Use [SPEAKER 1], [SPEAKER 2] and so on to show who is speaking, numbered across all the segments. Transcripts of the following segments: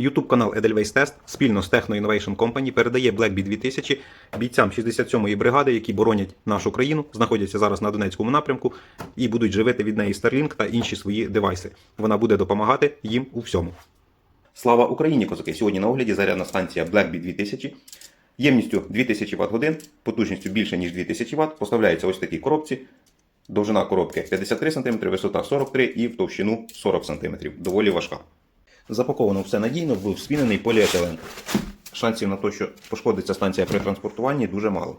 [SPEAKER 1] YouTube канал Edelweiss Test спільно з Techno Innovation Company передає Blackbee 2000 бійцям 67-ї бригади, які боронять нашу країну, знаходяться зараз на Донецькому напрямку і будуть живити від неї Starlink та інші свої девайси. Вона буде допомагати їм у всьому. Слава Україні, козаки! Сьогодні на огляді зарядна станція Blackbee 2000. Ємністю 2000 Вт годин, потужністю більше ніж 2000 Вт, поставляється ось в такій коробці. Довжина коробки 53 см, висота 43 і в товщину 40 см. Доволі важка. Запаковано все надійно в спінений поліетилен. Шансів на те, що пошкодиться станція при транспортуванні, дуже мало.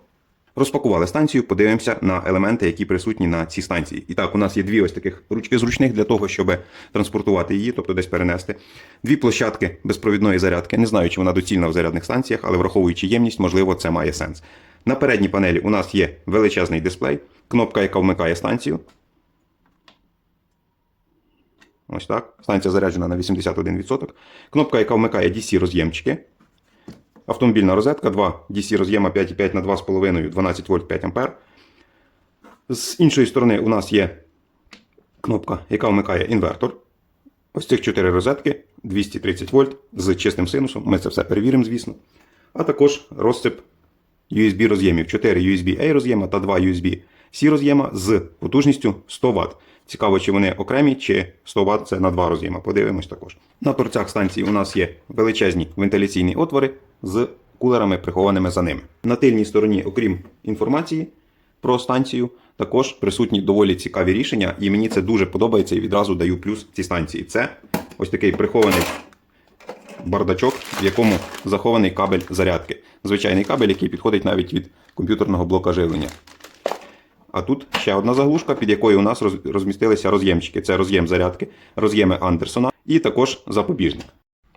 [SPEAKER 1] Розпакували станцію, подивимося на елементи, які присутні на цій станції. І так, у нас є дві ось таких ручки зручних для того, щоб транспортувати її, тобто десь перенести. Дві площадки безпровідної зарядки. Не знаю, чи вона доцільна в зарядних станціях, але враховуючи ємність, можливо, це має сенс. На передній панелі у нас є величезний дисплей, кнопка, яка вмикає станцію. Ось так. Станція заряджена на 81%. Кнопка, яка вмикає DC роз'ємчики. Автомобільна розетка, 2 DC роз'єма 5,5 на 2,5, 12 вольт 5 ампер. З іншої сторони у нас є кнопка, яка вмикає інвертор. Ось цих 4 розетки 230 вольт з чистим синусом. Ми це все перевіримо, звісно. А також розсип USB роз'ємів. 4 USB-A роз'єма та 2 USB-C роз'єма з потужністю 100 Вт. Цікаво, чи вони окремі, чи 100 Вт це на 2 роз'єма. Подивимось також. На торцях станції у нас є величезні вентиляційні отвори з кулерами, прихованими за ними. На тильній стороні, окрім інформації про станцію, також присутні доволі цікаві рішення, і мені це дуже подобається і відразу даю плюс цій станції. Це ось такий прихований бардачок, в якому захований кабель зарядки. Звичайний кабель, який підходить навіть від комп'ютерного блока живлення. А тут ще одна заглушка, під якою у нас розмістилися роз'ємчики. Це роз'єм зарядки, роз'єми Андерсона і також запобіжник.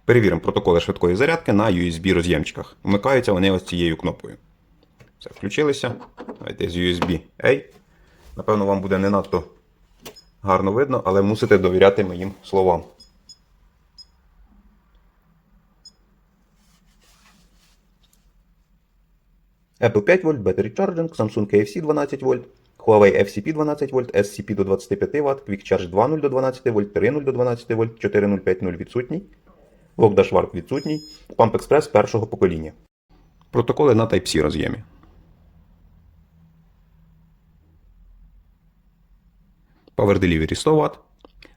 [SPEAKER 1] Перевіримо протоколи швидкої зарядки на USB роз'ємчиках. Вмикаються вони ось цією кнопкою. Все, включилися. Давайте з USB A. Напевно, вам буде не надто гарно видно, але мусите довіряти моїм словам. Apple 5 вольт, Battery Charging, Samsung KFC 12 вольт, Huawei FCP 12 вольт, SCP до 25 Вт, Quick Charge 2.0 до 12 вольт, 3.0 до 12 вольт, 4.0.5.0 відсутній, Logdash Warp відсутній, Pump Express першого покоління. Протоколи на Type-C роз'ємі. Power Delivery 100 Вт,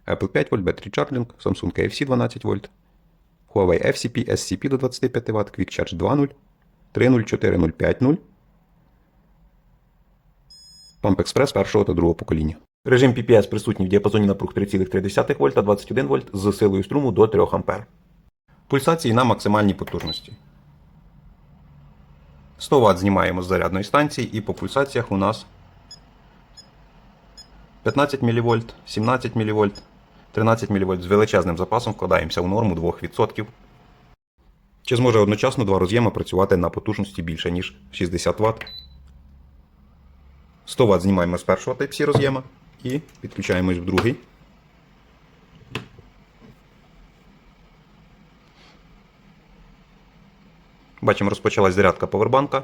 [SPEAKER 1] Apple 5 вольт, Battery Charging, Samsung KFC 12 вольт, Huawei FCP, SCP до 25 Вт, Quick Charge 2.0, 3.0.4.0.5.0, Pump Express першого та другого покоління. Режим PPS присутній в діапазоні напруг 3,3 вольт та 21 вольт з силою струму до 3 А. Пульсації на максимальній потужності. 100 Вт знімаємо з зарядної станції і по пульсаціях у нас 15 мВ, 17 мВ, 13 мВ з величезним запасом вкладаємося у норму 2%. Чи зможе одночасно два роз'єми працювати на потужності більше, ніж 60 Вт? 100 Вт знімаємо з першого Type-C роз'єма і підключаємось в другий. Бачимо, розпочалась зарядка повербанка.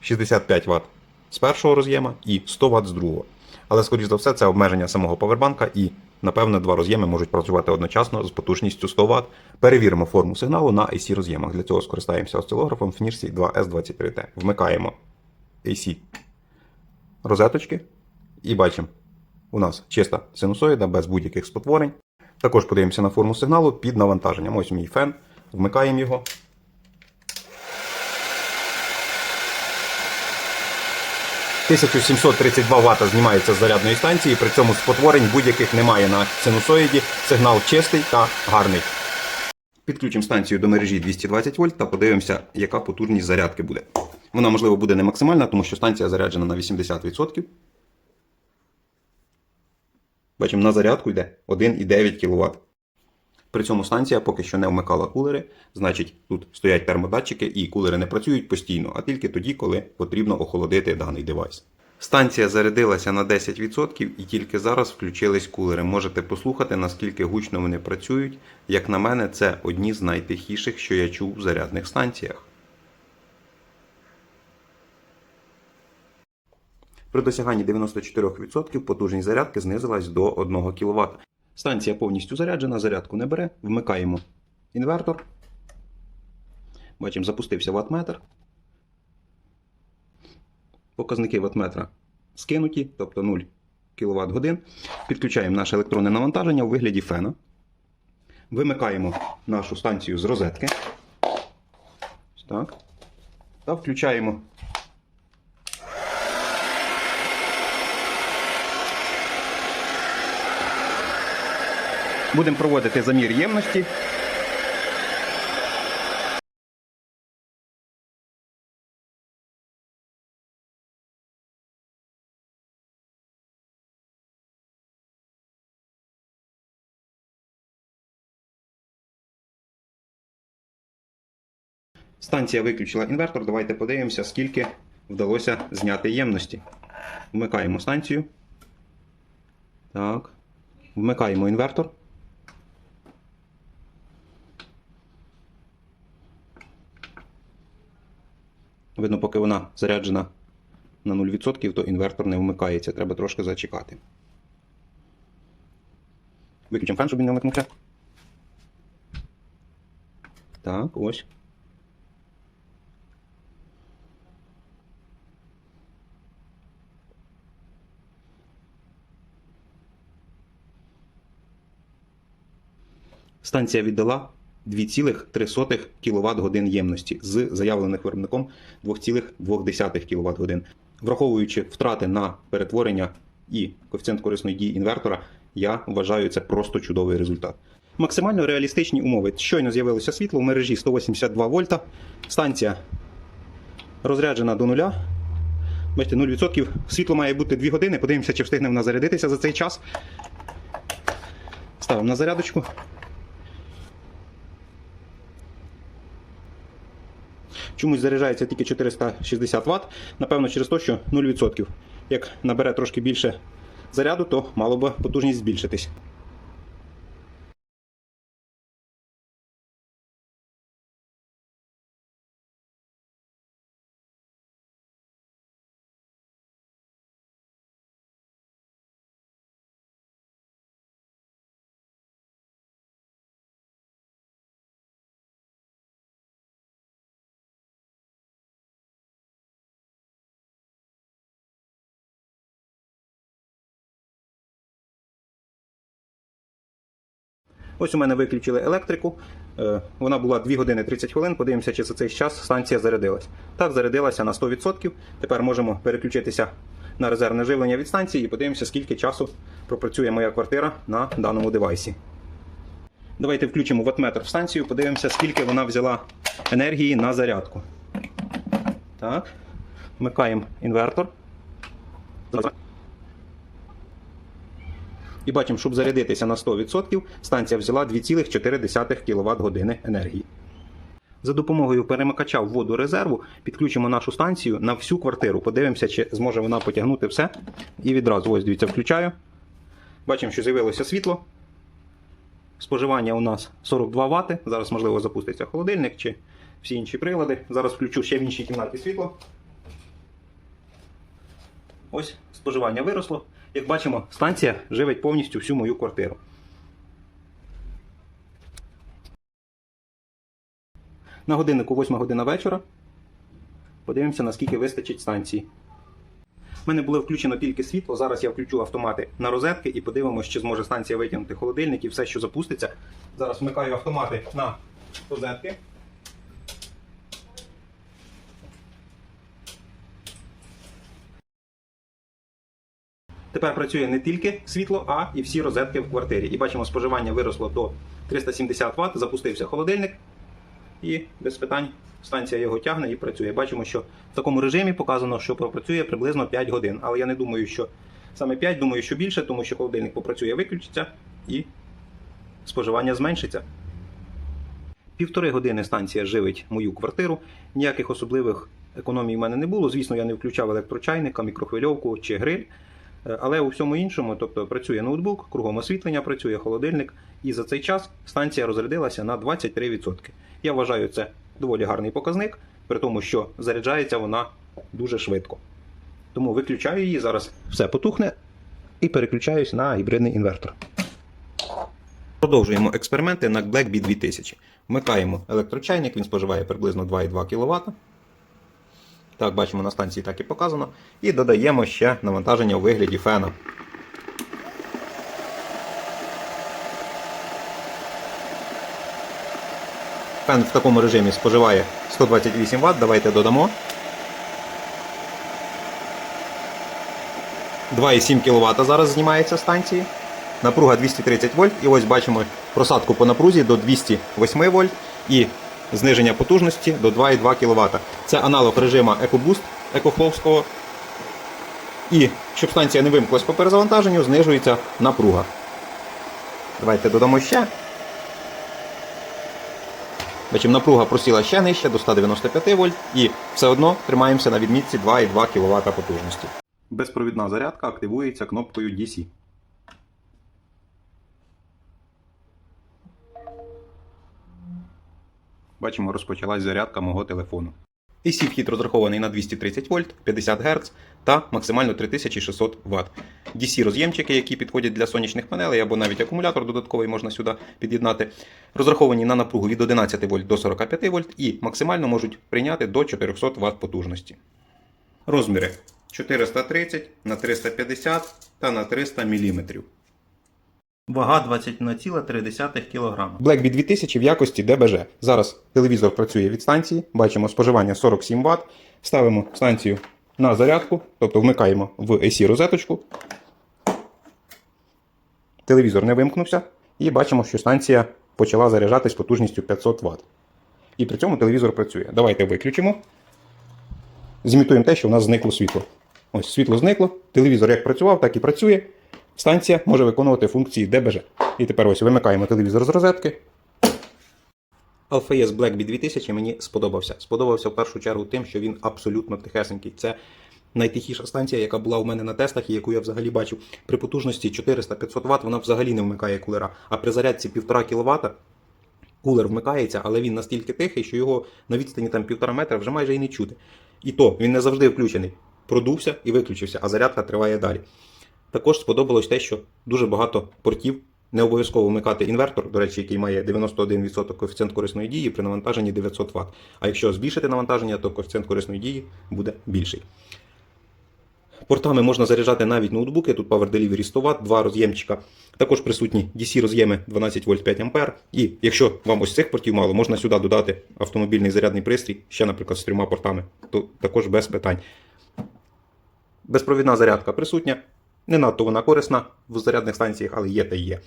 [SPEAKER 1] 65 Вт з першого роз'єма і 100 Вт з другого. Але, скоріш за все, це обмеження самого повербанка і, напевно, два роз'єми можуть працювати одночасно з потужністю 100 Вт. Перевіримо форму сигналу на AC роз'ємах. Для цього скористаємося осцилографом FNIRSI 2S23T. Вмикаємо AC розеточки і бачимо, у нас чиста синусоїда без будь-яких спотворень. Також подивимося на форму сигналу під навантаженням. Ось мій фен. Вмикаємо його. «1732 Вт знімається з зарядної станції, при цьому спотворень будь-яких немає на синусоїді. Сигнал чистий та гарний. Підключимо станцію до мережі 220 вольт та подивимося, яка потужність зарядки буде. Вона, можливо, буде не максимальна, тому що станція заряджена на 80%. Бачимо, на зарядку йде 1,9 кВт. При цьому станція поки що не вмикала кулери, значить тут стоять термодатчики і кулери не працюють постійно, а тільки тоді, коли потрібно охолодити даний девайс. Станція зарядилася на 10% і тільки зараз включились кулери. Можете послухати, наскільки гучно вони працюють. Як на мене, це одні з найтихіших, що я чув в зарядних станціях. При досяганні 94% потужність зарядки знизилась до 1 кВт. Станція повністю заряджена, зарядку не бере. Вмикаємо інвертор. Бачимо, запустився ватметр. Показники ватметра скинуті, тобто 0 кВт годин. Підключаємо наше електронне навантаження у вигляді фена. Вимикаємо нашу станцію з розетки. Так. Та включаємо. Будемо проводити замір ємності. Станція виключила інвертор. Давайте подивимося, скільки вдалося зняти ємності. Вмикаємо станцію. Так. Вмикаємо інвертор. Видно, поки вона заряджена на 0%, то інвертор не вмикається. Треба трошки зачекати. Виключимо фен, щоб він не вмикнувся. Так, ось. Станція віддала 2,3 кВт годин ємності з заявлених виробником 2,2 кВт годин. Враховуючи втрати на перетворення і коефіцієнт корисної дії інвертора, я вважаю це просто чудовий результат. Максимально реалістичні умови. Щойно з'явилося світло в мережі 182 вольта. Станція розряджена до нуля. Бачите, 0%. Світло має бути 2 години. Подивимося, чи встигне вона зарядитися за цей час. Ставимо на зарядочку. Чомусь заряджається тільки 460 Вт. Напевно, через те, що 0%. Як набере трошки більше заряду, то мало би потужність збільшитись. Ось у мене виключили електрику. Е, Вона була 2 години 30 хвилин. Подивимося, чи за цей час станція зарядилась. Так, зарядилася на 100%. Тепер можемо переключитися на резервне живлення від станції і подивимося, скільки часу пропрацює моя квартира на даному девайсі. Давайте включимо ватметр в станцію, подивимося, скільки вона взяла енергії на зарядку. Так. Вмикаємо інвертор. І бачимо, щоб зарядитися на 100%, станція взяла 2,4 кВт години енергії. За допомогою перемикача вводу резерву підключимо нашу станцію на всю квартиру. Подивимося, чи зможе вона потягнути все. І відразу ось дивіться, включаю. Бачимо, що з'явилося світло. Споживання у нас 42 Вт. Зараз, можливо, запуститься холодильник чи всі інші прилади. Зараз включу ще в іншій кімнаті світло. Ось споживання виросло. Як бачимо, станція живить повністю всю мою квартиру. На годиннику 8 година вечора. Подивимося, наскільки вистачить станції. У мене було включено тільки світло. Зараз я включу автомати на розетки і подивимося, чи зможе станція витягнути холодильник і все, що запуститься. Зараз вмикаю автомати на розетки. Тепер працює не тільки світло, а і всі розетки в квартирі. І бачимо, споживання виросло до 370 Вт, запустився холодильник. І без питань станція його тягне і працює. Бачимо, що в такому режимі показано, що пропрацює приблизно 5 годин. Але я не думаю, що саме 5, думаю, що більше, тому що холодильник попрацює, виключиться і споживання зменшиться. Півтори години станція живить мою квартиру. Ніяких особливих економій в мене не було. Звісно, я не включав електрочайника, мікрохвильовку чи гриль. Е, Але у всьому іншому, тобто працює ноутбук, кругом освітлення, працює холодильник, і за цей час станція розрядилася на 23%. Я вважаю це доволі гарний показник, при тому, що заряджається вона дуже швидко. Тому виключаю її, зараз все потухне і переключаюсь на гібридний інвертор. Продовжуємо експерименти на Blackbee 2000. Вмикаємо електрочайник, він споживає приблизно 2,2 кВт. Так, бачимо на станції так і показано. І додаємо ще навантаження у вигляді фена. Фен в такому режимі споживає 128 Вт. Давайте додамо. 2,7 кВт зараз знімається станції. Напруга 230 вольт. І ось бачимо просадку по напрузі до 208 вольт і зниження потужності до 2,2 кВт. Це аналог режима EcoBoost екохловського. І щоб станція не вимкнулась по перезавантаженню, знижується напруга. Давайте додамо ще. Бачимо, напруга просіла ще нижче до 195 вольт і все одно тримаємося на відмітці 2,2 кВт потужності. Безпровідна зарядка активується кнопкою DC. Бачимо, розпочалась зарядка мого телефону. AC вхід розрахований на 230 вольт, 50 Гц та максимально 3600 Вт. DC роз'ємчики, які підходять для сонячних панелей або навіть акумулятор додатковий можна сюди під'єднати, розраховані на напругу від 11 вольт до 45 вольт і максимально можуть прийняти до 400 Вт потужності. Розміри 430 на 350 та на 300 мм. Вага 21,3 кг. Blackbee 2000 в якості ДБЖ. Зараз телевізор працює від станції. Бачимо споживання 47 Вт. Ставимо станцію на зарядку, тобто вмикаємо в AC розеточку. Телевізор не вимкнувся. І бачимо, що станція почала заряджатись потужністю 500 Вт. І при цьому телевізор працює. Давайте виключимо. Зімітуємо те, що в нас зникло світло. Ось світло зникло, телевізор як працював, так і працює. Станція може виконувати функції ДБЖ. І тепер ось вимикаємо телевізор з розетки. Alpha S Blackbee 2000 мені сподобався. Сподобався в першу чергу тим, що він абсолютно тихесенький. Це найтихіша станція, яка була у мене на тестах і яку я взагалі бачив. При потужності 400-500 Вт вона взагалі не вмикає кулера. А при зарядці 1,5 кВт кулер вмикається, але він настільки тихий, що його на відстані там 1,5 метра вже майже і не чути. І то він не завжди включений. Продувся і виключився, а зарядка триває далі. Також сподобалось те, що дуже багато портів. Не обов'язково вмикати інвертор, до речі, який має 91% коефіцієнт корисної дії при навантаженні 900 Вт. А якщо збільшити навантаження, то коефіцієнт корисної дії буде більший. Портами можна заряджати навіть ноутбуки, тут Power Delivery 100 Вт, два роз'ємчика. Також присутні DC роз'єми 12 вольт 5 А. І якщо вам ось цих портів мало, можна сюди додати автомобільний зарядний пристрій, ще, наприклад, з трьома портами, то також без питань. Безпровідна зарядка присутня. Не надто вона корисна в зарядних станціях, але є та є.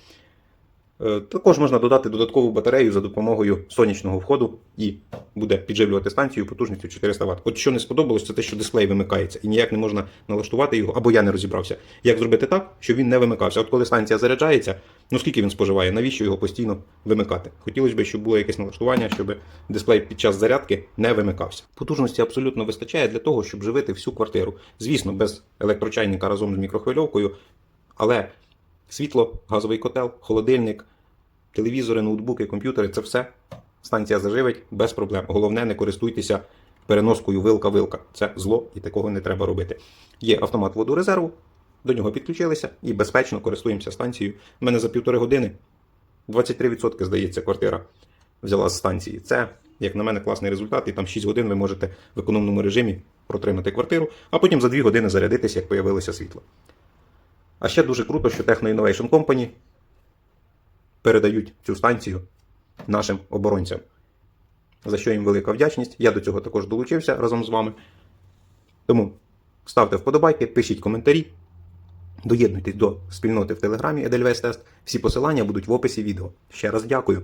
[SPEAKER 1] Е, Також можна додати додаткову батарею за допомогою сонячного входу і буде підживлювати станцію потужністю 400 Вт. От що не сподобалось, це те, що дисплей вимикається і ніяк не можна налаштувати його, або я не розібрався. Як зробити так, щоб він не вимикався? От коли станція заряджається, ну скільки він споживає, навіщо його постійно вимикати? Хотілося б, щоб було якесь налаштування, щоб дисплей під час зарядки не вимикався. Потужності абсолютно вистачає для того, щоб живити всю квартиру. Звісно, без електрочайника разом з мікрохвильовкою, але світло, газовий котел, холодильник, телевізори, ноутбуки, комп'ютери це все станція заживить без проблем. Головне, не користуйтеся переноскою вилка-вилка. Це зло і такого не треба робити. Є автомат водорезерву, до нього підключилися і безпечно користуємося станцією. У мене за півтори години 23%, здається, квартира взяла з станції. Це, як на мене, класний результат, і там 6 годин ви можете в економному режимі протримати квартиру, а потім за 2 години зарядитися, як появилося світло. А ще дуже круто, що Techno Innovation Company передають цю станцію нашим оборонцям. За що їм велика вдячність. Я до цього також долучився разом з вами. Тому ставте вподобайки, пишіть коментарі, доєднуйтесь до спільноти в Телеграмі Edelweiss Test. Всі посилання будуть в описі відео. Ще раз дякую.